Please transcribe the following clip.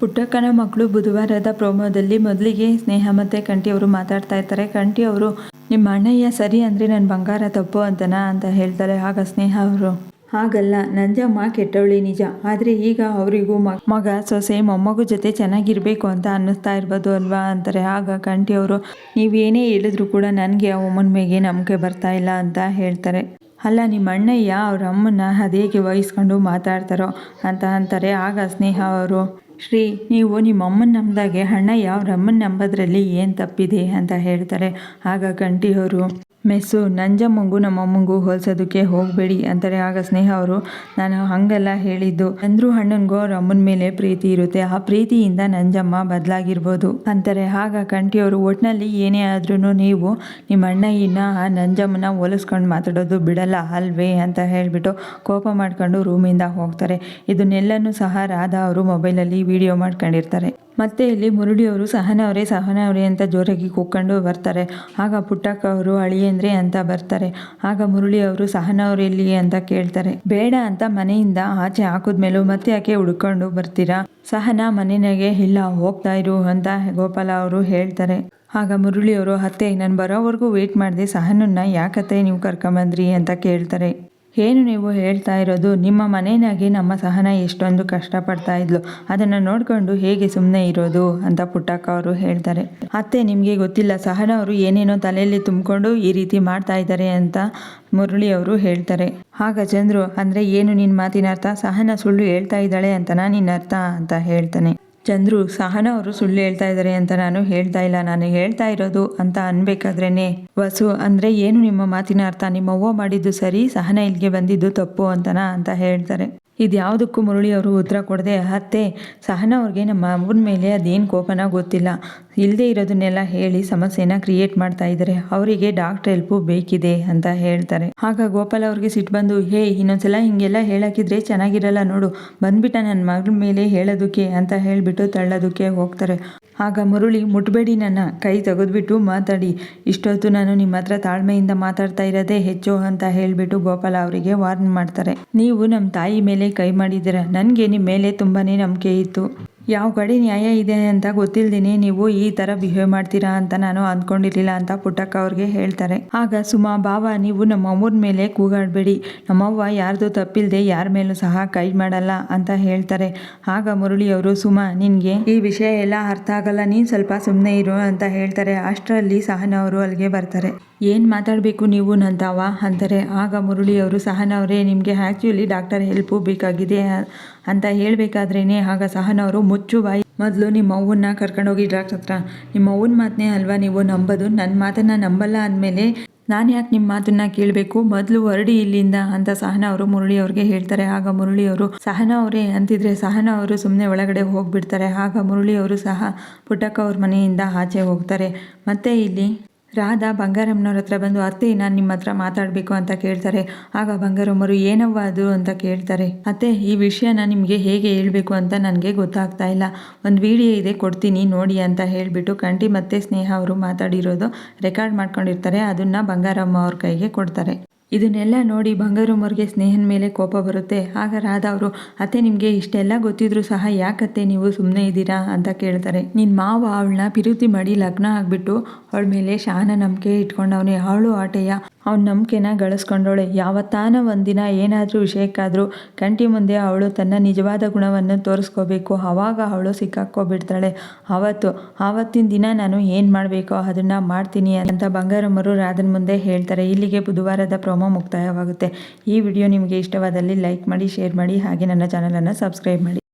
ಪುಟ್ಟಕ್ಕನ ಮಕ್ಕಳು ಬುಧವಾರದ ಪ್ರೋಮೋದಲ್ಲಿ ಮೊದಲಿಗೆ ಸ್ನೇಹ ಮತ್ತು ಕಂಠಿ ಅವರು ಮಾತಾಡ್ತಾ ಇರ್ತಾರೆ. ಕಂಠಿ ಅವರು, ನಿಮ್ಮ ಅಣ್ಣಯ್ಯ ಸರಿ ಅಂದರೆ ನನ್ನ ಬಂಗಾರ ತಪ್ಪು ಅಂತನಾ ಅಂತ ಹೇಳ್ತಾರೆ. ಆಗ ಸ್ನೇಹ ಅವರು, ಹಾಗಲ್ಲ ನಂಜಮ್ಮ ಕೆಟ್ಟವಳಿ ನಿಜ. ಆದರೆ ಈಗ ಅವರಿಗೂ ಮಗ, ಸೊಸೆ, ಮೊಮ್ಮಗು ಜೊತೆ ಚೆನ್ನಾಗಿರಬೇಕು ಅಂತ ಅನ್ನಿಸ್ತಾ ಇರ್ಬೋದು ಅಲ್ವಾ? ಅಂತಾರೆ. ಆಗ ಕಂಠಿ ಅವರು ನೀವೇನೇ ಹೇಳಿದ್ರು ಕೂಡ ನನಗೆ ಆ ಅಮ್ಮನ ಮೇಗೆ ನಂಬಿಕೆ ಬರ್ತಾ ಇಲ್ಲ ಅಂತ ಹೇಳ್ತಾರೆ. ಅಲ್ಲ, ನಿಮ್ಮ ಅಣ್ಣಯ್ಯ ಅವ್ರ ಅಮ್ಮನ ಅದೇಗೆ ವಹಿಸ್ಕೊಂಡು ಮಾತಾಡ್ತಾರೋ? ಅಂತ ಅಂತಾರೆ. ಆಗ ಸ್ನೇಹ ಅವರು ಶ್ರೀ, ನೀವು ನಿಮ್ಮ ಅಮ್ಮನ ನಂಬಿದಾಗೆ ಅಣ್ಣ ಯಾವ ಅಮ್ಮನ ನಂಬೋದ್ರಲ್ಲಿ ಏನು ತಪ್ಪಿದೆ ಅಂತ ಹೇಳ್ತಾರೆ. ಆಗ ಕಂಠಿಯವರು ಮೆಸ್ಸು ನಂಜಮ್ಮಂಗೂ ನಮ್ಮಮ್ಮಂಗೂ ಹೋಲ್ಸೋದಕ್ಕೆ ಹೋಗಬೇಡಿ ಅಂತಾರೆ. ಆಗ ಸ್ನೇಹ ಅವರು, ನಾನು ಹಾಗೆಲ್ಲ ಹೇಳಿದ್ದು. ಅಂದ್ರೂ ಹಣ್ಣನಿಗೂ ಅವ್ರ ಅಮ್ಮನ ಮೇಲೆ ಪ್ರೀತಿ ಇರುತ್ತೆ. ಆ ಪ್ರೀತಿಯಿಂದ ನಂಜಮ್ಮ ಬದಲಾಗಿರ್ಬೋದು ಅಂತಾರೆ. ಆಗ ಕಂಠಿಯವರು ಒಟ್ಟಿನಲ್ಲಿ ಏನೇ ಆದ್ರೂ ನೀವು ನಿಮ್ಮ ಅಣ್ಣಯ್ಯನ, ಆ ನಂಜಮ್ಮನ ಹೋಲಿಸ್ಕೊಂಡು ಮಾತಾಡೋದು ಬಿಡಲ್ಲ ಅಲ್ವೇ ಅಂತ ಹೇಳಿಬಿಟ್ಟು ಕೋಪ ಮಾಡ್ಕೊಂಡು ರೂಮಿಂದ ಹೋಗ್ತಾರೆ. ಇದನ್ನೆಲ್ಲನೂ ಸಹ ರಾಧಾ ಅವರು ಮೊಬೈಲಲ್ಲಿ ವಿಡಿಯೋ ಮಾಡ್ಕೊಂಡಿರ್ತಾರೆ. ಮತ್ತೆ ಇಲ್ಲಿ ಮುರುಳಿಯವರು ಸಹನ ಸಹನವರೇ ಸಹನ ಅವರೇ ಅಂತ ಜೋರಾಗಿ ಕೂಕ್ಕೊಂಡು ಬರ್ತಾರೆ. ಆಗ ಪುಟ್ಟಕ್ಕ ಅವರು ಅಳಿಯಂದ್ರೆ ಅಂತ ಬರ್ತಾರೆ. ಆಗ ಮುರುಳಿ ಅವರು ಸಹನ ಅವ್ರು ಎಲ್ಲಿ ಅಂತ ಕೇಳ್ತಾರೆ. ಬೇಡ ಅಂತ ಮನೆಯಿಂದ ಆಚೆ ಹಾಕಿದ್ಮೇಲೂ ಮತ್ತೆ ಯಾಕೆ ಹುಡ್ಕೊಂಡು ಬರ್ತೀರಾ? ಸಹನ ಮನೆಯಾಗೆ ಇಲ್ಲ, ಹೋಗ್ತಾ ಇರು ಅಂತ ಗೋಪಾಲ ಅವರು ಹೇಳ್ತಾರೆ. ಆಗ ಮುರುಳಿಯವರು, ಅತ್ತೆ, ನಾನು ಬರೋವರೆಗೂ ವೇಟ್ ಮಾಡಿದೆ. ಸಹನನ್ನ ಯಾಕತ್ತೆ ನೀವು ಕರ್ಕೊಂಬಂದ್ರಿ? ಅಂತ ಕೇಳ್ತಾರೆ. ಏನು ನೀವು ಹೇಳ್ತಾ ಇರೋದು? ನಿಮ್ಮ ಮನೆಯಾಗೆ ನಮ್ಮ ಸಹನ ಎಷ್ಟೊಂದು ಕಷ್ಟಪಡ್ತಾ ಇದ್ಲು. ಅದನ್ನು ನೋಡಿಕೊಂಡು ಹೇಗೆ ಸುಮ್ಮನೆ ಇರೋದು? ಅಂತ ಪುಟ್ಟಕ್ಕ ಅವರು ಹೇಳ್ತಾರೆ. ಅತ್ತೆ, ನಿಮಗೆ ಗೊತ್ತಿಲ್ಲ, ಸಹನ ಅವರು ಏನೇನೋ ತಲೆಯಲ್ಲಿ ತುಂಬಿಕೊಂಡು ಈ ರೀತಿ ಮಾಡ್ತಾ ಇದ್ದಾರೆ ಅಂತ ಮುರಳಿ ಅವರು ಹೇಳ್ತಾರೆ. ಆಗ ಚಂದ್ರು, ಅಂದರೆ ಏನು ನಿನ್ನ ಮಾತಿನ ಅರ್ಥ ಸಹನ ಸುಳ್ಳು ಹೇಳ್ತಾ ಇದ್ದಾಳೆ ಅಂತನಾ ನಿನ್ನ ಅರ್ಥ ಅಂತ ಹೇಳ್ತಾನೆ. ಚಂದ್ರು, ಸಹನ ಅವರು ಸುಳ್ಳು ಹೇಳ್ತಾ ಇದ್ದಾರೆ ಅಂತ ನಾನು ಹೇಳ್ತಾ ಇಲ್ಲ. ನಾನು ಹೇಳ್ತಾ ಇರೋದು ಅಂತ ಅನ್ಬೇಕಾದ್ರೇನೆ. ವಸು, ಅಂದ್ರೆ ಏನು ನಿಮ್ಮ ಮಾತಿನ ಅರ್ಥ? ನಿಮ್ಮ ಅವ್ವ ಮಾಡಿದ್ದು ಸರಿ, ಸಹನ ಇಲ್ಲಿಗೆ ಬಂದಿದ್ದು ತಪ್ಪು ಅಂತನಾ ಅಂತ ಹೇಳ್ತಾರೆ. ಇದ್ಯಾವುದಕ್ಕೂ ಮುರಳಿ ಅವರು ಉತ್ತರ ಕೊಡದೆ ಅತ್ತೆ ಸಹನ ಅವ್ರಿಗೆ ನಮ್ಮ ಅಮ್ಮನ ಮೇಲೆ ಅದೇನು ಕೋಪನ ಗೊತ್ತಿಲ್ಲ. ಇಲ್ಲದೆ ಇರೋದನ್ನೆಲ್ಲ ಹೇಳಿ ಸಮಸ್ಯೆನ ಕ್ರಿಯೇಟ್ ಮಾಡ್ತಾ ಇದ್ದಾರೆ. ಅವರಿಗೆ ಡಾಕ್ಟರ್ ಹೆಲ್ಪು ಬೇಕಿದೆ ಅಂತ ಹೇಳ್ತಾರೆ. ಆಗ ಗೋಪಾಲ್ ಅವ್ರಿಗೆ ಸಿಟ್ಟು ಬಂದು, ಹೇ, ಇನ್ನೊಂದ್ಸಲ ಹಿಂಗೆಲ್ಲ ಹೇಳಕ್ಕಿದ್ರೆ ಚೆನ್ನಾಗಿರಲ್ಲ ನೋಡು. ಬಂದ್ಬಿಟ್ಟ ನನ್ನ ಮಗಳ ಮೇಲೆ ಹೇಳೋದಕ್ಕೆ ಅಂತ ಹೇಳಿಬಿಟ್ಟು ತಳ್ಳೋದಕ್ಕೆ ಹೋಗ್ತಾರೆ. ಆಗ ಮುರುಳಿ ಮುಟ್ಬೇಡಿ ನನ್ನ ಕೈ ತೆಗೆದ್ಬಿಟ್ಟು ಮಾತಾಡಿ, ಇಷ್ಟೊತ್ತು ನಾನು ನಿಮ್ಮ ಹತ್ರ ತಾಳ್ಮೆಯಿಂದ ಮಾತಾಡ್ತಾ ಇರೋದೇ ಹೆಚ್ಚು ಅಂತ ಹೇಳಿಬಿಟ್ಟು ಗೋಪಾಲ ಅವರಿಗೆ ವಾರ್ನ್ ಮಾಡ್ತಾರೆ. ನೀವು ನಮ್ಮ ತಾಯಿ ಮೇಲೆ ಕೈ ಮಾಡಿದ್ದೀರ, ನನಗೆ ನಿಮ್ಮ ಮೇಲೆ ತುಂಬಾ ನಂಬಿಕೆ ಇತ್ತು. ಯಾವ ಕಡೆ ನ್ಯಾಯ ಇದೆ ಅಂತ ಗೊತ್ತಿಲ್ದೇನೆ, ನೀವು ಈ ಥರ ಬಿಹೇವ್ ಮಾಡ್ತೀರಾ ಅಂತ ನಾನು ಅಂದ್ಕೊಂಡಿರ್ಲಿಲ್ಲ ಅಂತ ಪುಟ್ಟಕ್ಕ ಅವ್ರಿಗೆ ಹೇಳ್ತಾರೆ. ಆಗ ಸುಮಾ, ಬಾವ, ನೀವು ನಮ್ಮ ಅಮ್ಮನ ಮೇಲೆ ಕೂಗಾಡಬೇಡಿ. ನಮ್ಮವ್ವ ಯಾರ್ದು ತಪ್ಪಿಲ್ಲದೆ ಯಾರ ಮೇಲೂ ಸಹ ಕೈ ಮಾಡಲ್ಲ ಅಂತ ಹೇಳ್ತಾರೆ. ಆಗ ಮುರಳಿಯವರು ಸುಮಾ, ನಿನಗೆ ಈ ವಿಷಯ ಎಲ್ಲ ಅರ್ಥ ಆಗಲ್ಲ. ನೀನು ಸ್ವಲ್ಪ ಸುಮ್ಮನೆ ಇರು ಅಂತ ಹೇಳ್ತಾರೆ. ಅಷ್ಟರಲ್ಲಿ ಸಹನವರು ಅಲ್ಲಿಗೆ ಬರ್ತಾರೆ. ಏನು ಮಾತಾಡಬೇಕು ನೀವು ನಂತಾವ ಅಂತಾರೆ. ಆಗ ಮುರಳಿಯವರು, ಸಹನವರೇ, ನಿಮಗೆ ಆ್ಯಕ್ಚುಲಿ ಡಾಕ್ಟರ್ ಹೆಲ್ಪು ಬೇಕಾಗಿದೆ ಅಂತ ಹೇಳಬೇಕಾದ್ರೇ ಆಗ ಸಹನವರು ಮುಚ್ಚು ಬಾಯಿ ಮೊದಲು ನಿಮ್ಮ ಅವ್ವನ್ನ ಕರ್ಕೊಂಡೋಗಿ ಡಾಕ್ಟರ್ ಹತ್ರ. ನಿಮ್ಮ ಅವ್ವನ ಮಾತನ್ನೇ ಅಲ್ವಾ ನೀವು ನಂಬೋದು? ನನ್ನ ಮಾತನ್ನು ನಂಬಲ್ಲ ಅಂದಮೇಲೆ ನಾನು ಯಾಕೆ ನಿಮ್ಮ ಮಾತನ್ನ ಕೇಳಬೇಕು? ಮೊದಲು ಹೊರಡಿ ಇಲ್ಲಿಂದ ಅಂತ ಸಹನ ಅವರು ಮುರುಳಿ ಅವ್ರಿಗೆ ಹೇಳ್ತಾರೆ. ಆಗ ಮುರಳಿ ಅವರು ಸಹನ ಅವರೇ ಅಂತಿದ್ರೆ ಸಹನ ಅವರು ಸುಮ್ಮನೆ ಒಳಗಡೆ ಹೋಗ್ಬಿಡ್ತಾರೆ. ಆಗ ಮುರಳಿ ಅವರು ಸಹ ಪುಟ್ಟಕ್ಕ ಅವ್ರ ಮನೆಯಿಂದ ಆಚೆ ಹೋಗ್ತಾರೆ. ಮತ್ತೆ ಇಲ್ಲಿ ರಾಧಾ ಬಂಗಾರಮ್ಮನವ್ರ ಹತ್ರ ಬಂದು, ಅತ್ತೆ, ನಾನು ನಿಮ್ಮ ಹತ್ರ ಮಾತಾಡಬೇಕು ಅಂತ ಕೇಳ್ತಾರೆ. ಆಗ ಬಂಗಾರಮ್ಮರು, ಏನವ್ವ ಅದು? ಅಂತ ಕೇಳ್ತಾರೆ. ಅತ್ತೆ, ಈ ವಿಷಯನ ನಿಮಗೆ ಹೇಗೆ ಹೇಳಬೇಕು ಅಂತ ನನಗೆ ಗೊತ್ತಾಗ್ತಾ ಇಲ್ಲ. ಒಂದು ವಿಡಿಯೋ ಇದೆ, ಕೊಡ್ತೀನಿ, ನೋಡಿ ಅಂತ ಹೇಳಿಬಿಟ್ಟು ಕಂಟಿ ಮತ್ತೆ ಸ್ನೇಹ ಅವರು ಮಾತಾಡಿರೋದು ರೆಕಾರ್ಡ್ ಮಾಡ್ಕೊಂಡಿರ್ತಾರೆ. ಅದನ್ನು ಬಂಗಾರಮ್ಮ ಅವ್ರ ಕೈಗೆ ಕೊಡ್ತಾರೆ. ಇದನ್ನೆಲ್ಲ ನೋಡಿ ಬಂಗಾರಮ್ಮವ್ರಿಗೆ ಸ್ನೇಹನ ಮೇಲೆ ಕೋಪ ಬರುತ್ತೆ. ಆಗ ರಾಧಾ ಅವರು, ಅತ್ತೆ, ನಿಮಗೆ ಇಷ್ಟೆಲ್ಲ ಗೊತ್ತಿದ್ರು ಸಹ ಯಾಕತ್ತೆ ನೀವು ಸುಮ್ಮನೆ ಇದ್ದೀರಾ? ಅಂತ ಕೇಳ್ತಾರೆ. ನಿನ್ನ ಮಾವ ಅವಳನ್ನ ಪಿರುತಿ ಮಾಡಿ ಲಗ್ನ ಆಗಿಬಿಟ್ಟು, ಅವಳ ಮೇಲೆ ಶಾನ ನಂಬಿಕೆ ಇಟ್ಕೊಂಡವನೇ ಅವಳು ಆಟೆಯ ಅವ್ನ ನಂಬಿಕೆನ ಗಳಿಸ್ಕೊಂಡವಳೆ ಯಾವತ್ತಾನ ಒಂದಿನ ಏನಾದರೂ ವಿಷಯಕ್ಕಾದರೂ ಕಂಟಿ ಮುಂದೆ ಅವಳು ತನ್ನ ನಿಜವಾದ ಗುಣವನ್ನು ತೋರಿಸ್ಕೋಬೇಕು. ಆವಾಗ ಅವಳು ಸಿಕ್ಕಾಕ್ಕೋಬಿಡ್ತಾಳೆ. ಆವತ್ತು ಆವತ್ತಿನ ದಿನ ನಾನು ಏನು ಮಾಡಬೇಕೋ ಅದನ್ನು ಮಾಡ್ತೀನಿ ಅಂತ ಬಂಗಾರಮ್ಮರು ರಾಧನ್ ಮುಂದೆ ಹೇಳ್ತಾರೆ. ಇಲ್ಲಿಗೆ ಬುಧವಾರದ ಪ್ರೋಮೋ ಮುಕ್ತಾಯವಾಗುತ್ತೆ. ಈ ವಿಡಿಯೋ ನಿಮಗೆ ಇಷ್ಟವಾದಲ್ಲಿ ಲೈಕ್ ಮಾಡಿ, ಶೇರ್ ಮಾಡಿ, ಹಾಗೆ ನನ್ನ ಚಾನಲನ್ನು ಸಬ್ಸ್ಕ್ರೈಬ್ ಮಾಡಿ.